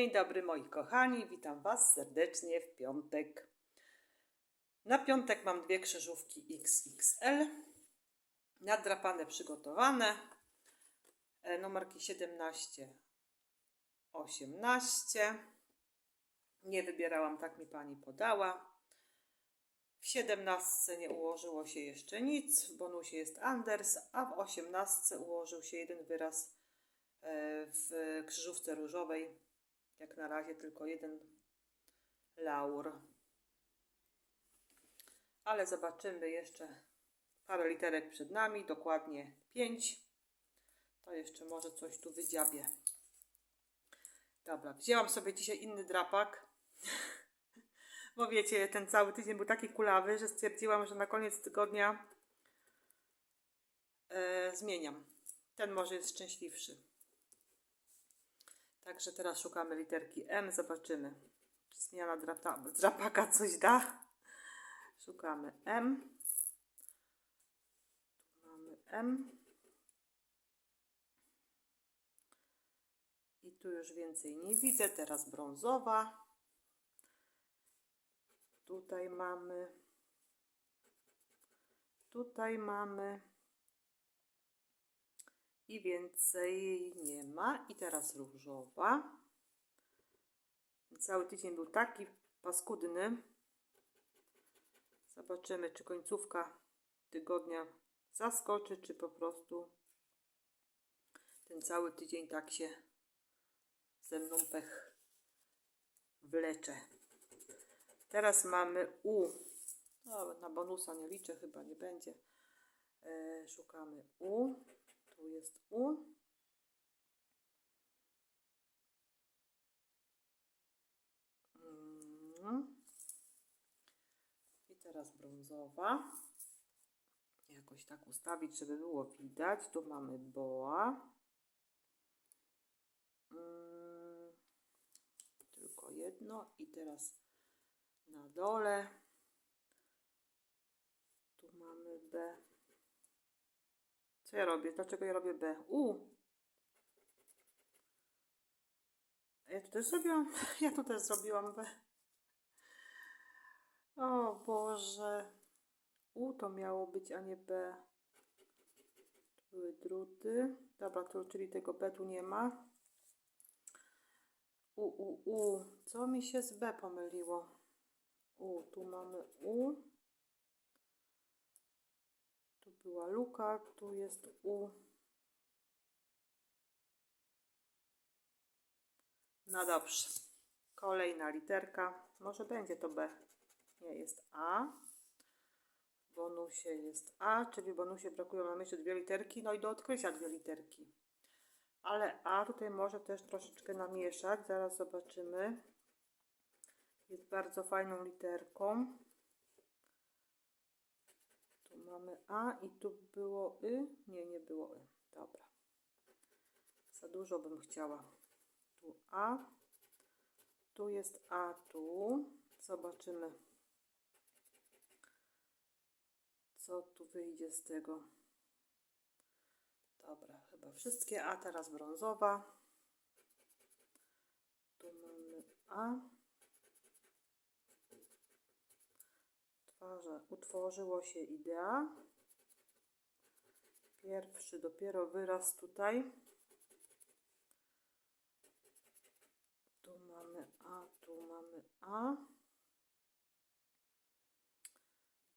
Dzień dobry moi kochani, witam Was serdecznie w piątek. Na piątek mam dwie krzyżówki XXL, nadrapane, przygotowane, e, numerki 17, 18. Nie wybierałam, tak mi Pani podała. W 17 nie ułożyło się jeszcze nic, w bonusie jest Anders, a w 18 ułożył się jeden wyraz e, w krzyżówce różowej. Jak na razie tylko jeden laur. Ale zobaczymy jeszcze parę literek przed nami, dokładnie 5. To jeszcze może coś tu wydziabie. Dobra, wzięłam sobie dzisiaj inny drapak. Bo wiecie, ten cały tydzień był taki kulawy, że stwierdziłam, że na koniec tygodnia e, zmieniam. Ten może jest szczęśliwszy. Także teraz szukamy literki M, zobaczymy, czy zmiana drapa, drapaka coś da. Szukamy M. Tu mamy M. I tu już więcej nie widzę. Teraz brązowa. Tutaj mamy. Tutaj mamy. I więcej nie ma. I teraz różowa. Cały tydzień był taki paskudny. Zobaczymy, czy końcówka tygodnia zaskoczy, czy po prostu ten cały tydzień tak się ze mną pech wlecze. Teraz mamy U. No, na bonusa nie liczę, chyba nie będzie. E, szukamy U. Tu jest U. Mm. I teraz brązowa. Jakoś tak ustawić, żeby było widać. Tu mamy boa. Mm. Tylko jedno. I teraz na dole. Tu mamy B. Co ja robię? Dlaczego ja robię B? U. Ja tu też zrobiłam. Ja tu też zrobiłam B. O Boże. U to miało być, a nie B. Tu były druty. Dobra, tu, czyli tego B tu nie ma. U, u, u. Co mi się z B pomyliło? U, tu mamy U. Była luka, tu jest U. No dobrze. Kolejna literka. Może będzie to B. Nie, jest A. W bonusie jest A, czyli w bonusie brakują nam jeszcze dwie literki. No i do odkrycia dwie literki. Ale A tutaj może też troszeczkę namieszać. Zaraz zobaczymy. Jest bardzo fajną literką. Tu mamy A i tu było Y. Nie, nie było Y. Dobra. Za dużo bym chciała. Tu A. Tu jest A, tu. Zobaczymy, co tu wyjdzie z tego. Dobra, chyba wszystkie A. Teraz brązowa. Tu mamy A. Twarze. Utworzyło się idea. Pierwszy dopiero wyraz tutaj. Tu mamy A, tu mamy A.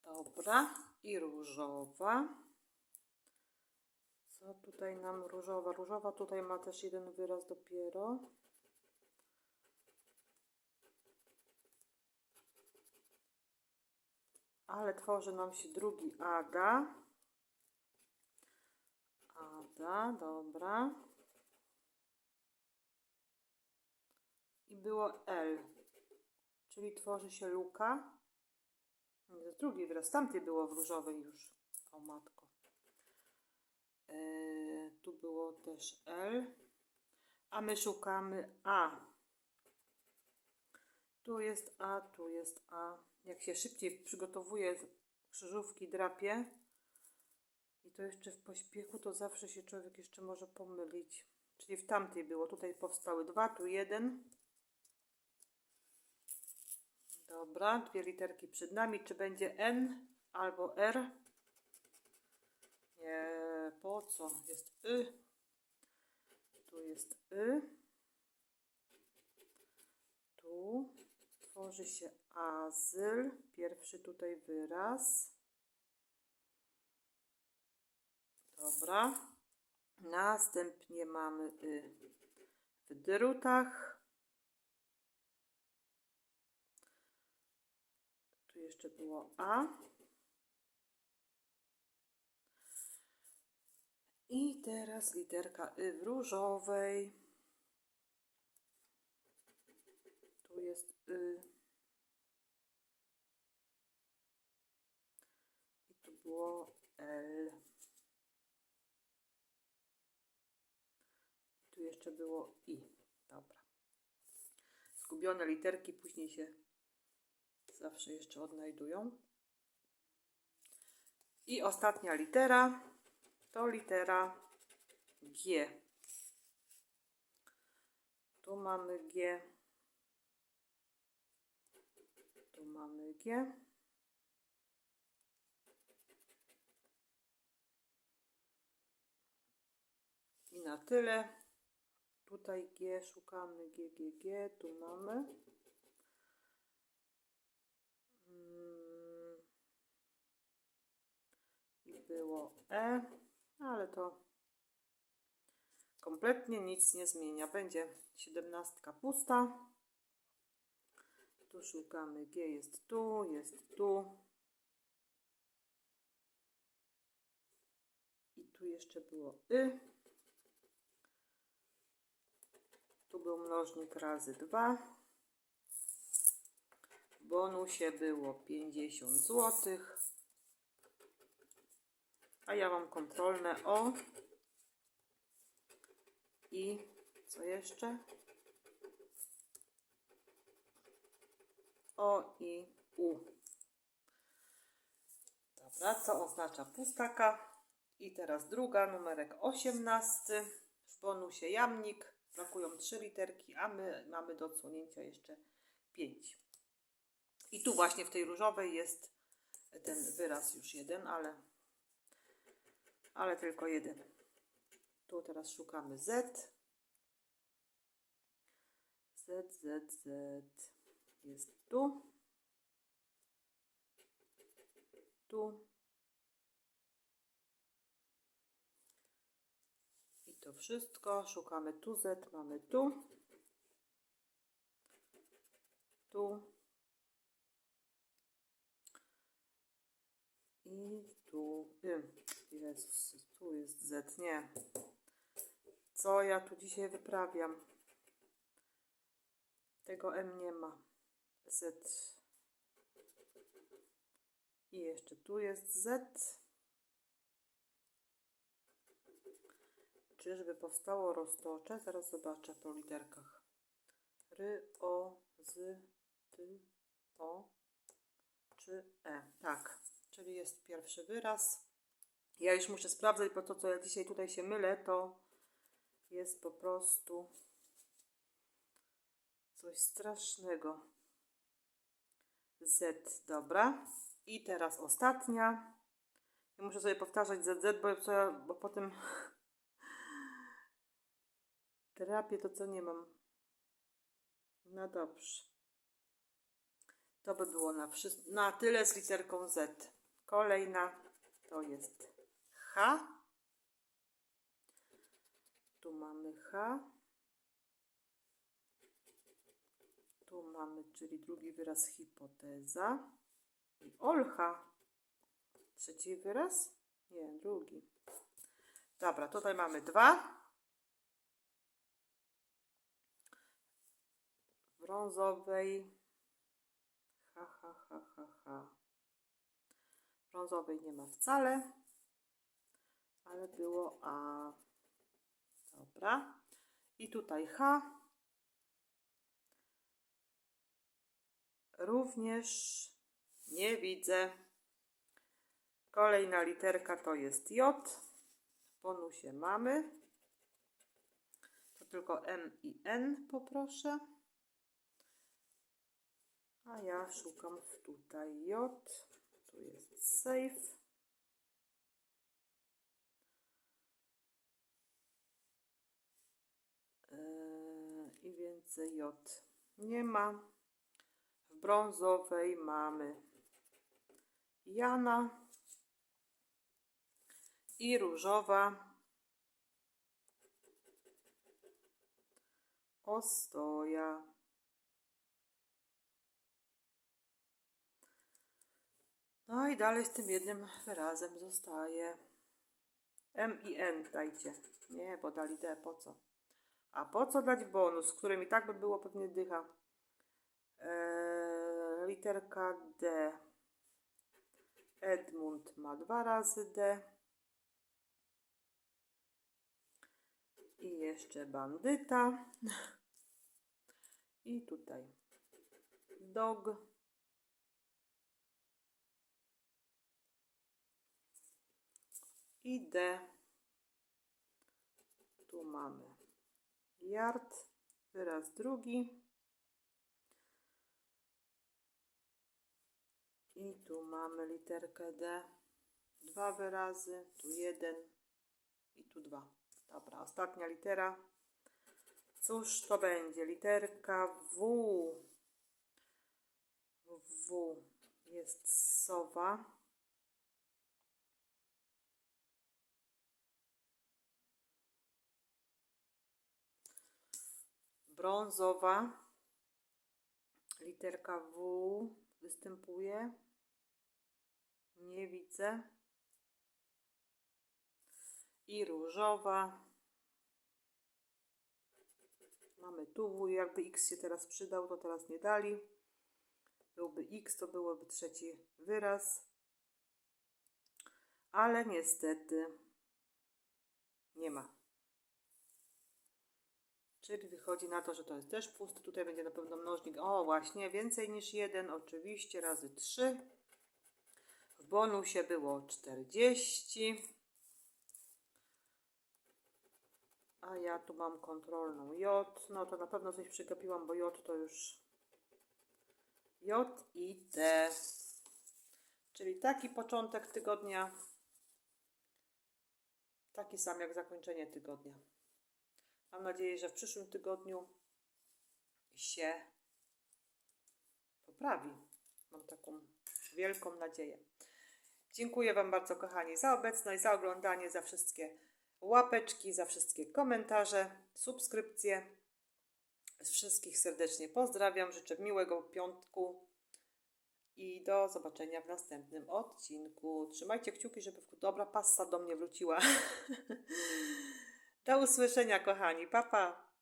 Dobra. I różowa. Co tutaj nam różowa? Różowa tutaj ma też jeden wyraz dopiero. Ale tworzy nam się drugi Ada. Ada, dobra. I było L. Czyli tworzy się luka. Nie, to drugi wyraz. Tamtej było w różowej już. O matko. E, tu było też L. A my szukamy A. Tu jest A, tu jest A. Jak się szybciej przygotowuje krzyżówki, drapie i to jeszcze w pośpiechu, to zawsze się człowiek jeszcze może pomylić. Czyli w tamtej było. Tutaj powstały dwa, tu jeden. Dobra, dwie literki przed nami. Czy będzie N albo R? Nie, po co? Jest Y. Tu jest Y. Tu tworzy się azyl. Pierwszy tutaj wyraz. Dobra. Następnie mamy Y w drutach. Tu jeszcze było A. I teraz literka Y w różowej. Tu jest Y. I tu było L. Tu jeszcze było I. Dobra. Zgubione literki później się zawsze jeszcze odnajdują. I ostatnia litera to litera G. Tu mamy G. Tu mamy G. I na tyle. Tutaj G szukamy G, G, G. Tu mamy. Mm. I było E, ale to kompletnie nic nie zmienia. Będzie siedemnastka pusta. Tu szukamy G, jest tu, jest tu. I tu jeszcze było Y. Tu był mnożnik razy 2. W bonusie było 50 zł. A ja mam kontrolne O. I co jeszcze? O i U. Dobra, co oznacza pustaka? I teraz druga, numerek 18. W bonusie jamnik. Brakują trzy literki, a my mamy do odsłonięcia jeszcze 5. I tu właśnie w tej różowej jest ten wyraz już jeden, ale, ale tylko jeden. Tu teraz szukamy Z. Z, Z, Z. Jest tu. Tu. I wszystko. Szukamy tu Z, mamy tu. Tu. I tu. Jezus, tu jest Z, nie. Co ja tu dzisiaj wyprawiam? Tego M nie ma. Z. I jeszcze tu jest Z. Czyżby powstało roztocze? Zaraz zobaczę po literkach. Ry, o, z, ty, o, czy e. Tak, czyli jest pierwszy wyraz. Ja już muszę sprawdzać, bo to, co ja dzisiaj tutaj się mylę, to jest po prostu coś strasznego. Z, dobra. I teraz ostatnia. Ja muszę sobie powtarzać ZZ, bo, ja, bo potem terapię to co nie mam. No dobrze. To by było na, na tyle z literką Z. Kolejna to jest H. Tu mamy H. Tu mamy, czyli drugi wyraz hipoteza. I Olcha. Trzeci wyraz? Nie, drugi. Dobra, tutaj mamy dwa. Brązowej. Ha, ha, ha, ha, ha. Brązowej nie ma wcale. Ale było A. Dobra. I tutaj H. Również nie widzę. Kolejna literka to jest J. W bonusie mamy. To tylko M i N poproszę. A ja szukam tutaj J. Tu jest safe. Eee, I więcej J nie ma. W brązowej mamy Jana i różowa Ostoja. No i dalej z tym jednym wyrazem zostaje. M i N dajcie. Nie, bo dali D, po co? A po co dać bonus, którym i tak by było pewnie dycha? Eee, literka D. Edmund ma dwa razy D. I jeszcze bandyta. I tutaj dog. I D. Tu mamy yard, wyraz drugi. I tu mamy literkę D. Dwa wyrazy, tu jeden i tu dwa. Dobra, ostatnia litera. Cóż to będzie? Literka W. W jest sowa. Brązowa. Literka W występuje. Nie widzę. I różowa. Mamy tu W, jakby X się teraz przydał, to teraz nie dali. Byłby X, to byłoby trzeci wyraz. Ale niestety nie ma. Czyli wychodzi na to, że to jest też pusty. Tutaj będzie na pewno mnożnik. O, właśnie, więcej niż jeden, oczywiście, razy 3. W bonusie było 40. A ja tu mam kontrolną J. No to na pewno coś przegapiłam, bo J to już J i T. Czyli taki początek tygodnia. Taki sam jak zakończenie tygodnia. Mam nadzieję, że w przyszłym tygodniu się poprawi. Mam taką wielką nadzieję. Dziękuję Wam bardzo, kochani, za obecność, za oglądanie, za wszystkie łapeczki, za wszystkie komentarze, subskrypcje. Wszystkich serdecznie pozdrawiam, życzę miłego piątku i do zobaczenia w następnym odcinku. Trzymajcie kciuki, żeby dobra passa do mnie wróciła. do usłyszenia, kochani. Pa, pa.